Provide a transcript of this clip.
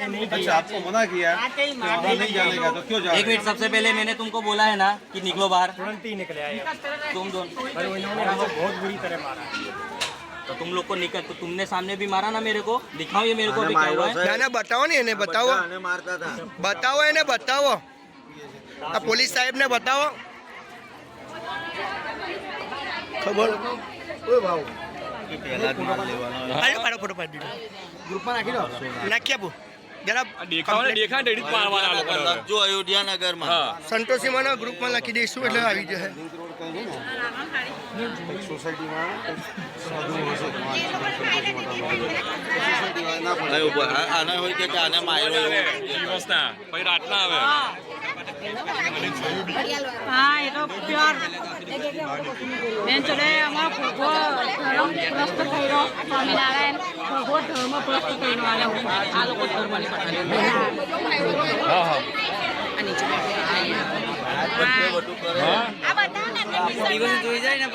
अच्छा आपको मना किया कि वहाँ नहीं जाने का तो क्यों जा एक मिनट सबसे पहले मैंने तुमको बोला है ना कि निकलो बाहर तुरंत ही निकले आए तुम दोनों पर उन्होंने हमको बहुत बुरी तरह मारा तो तुम लोग को निकल तो तुमने सामने भी मारा ना मेरे को दिखाओ ये मेरे को भी क्या हुआ है ના ના બતાવો ને એને બતાવો બતાવો એને બતાવો આ પોલીસ સાહેબને બતાવો ખબર અરે પાડો ફોટો પાડી દીધો ગ્રુપમાં નાખી દો નાખી આપો જરા દેખાવને દેખા ડેડી પાડવા આ લોકો લખી દઈશું એટલે આવી જશે. આના હોય કે આને માયરો દિવસ ના આવે. હા, એ તો પ્યોર. બેન જોડે અમારો ભોગવો ધર્મ ધર્મ ભ્રષ્ટ કર્યો ધર્મની જોઈ જાય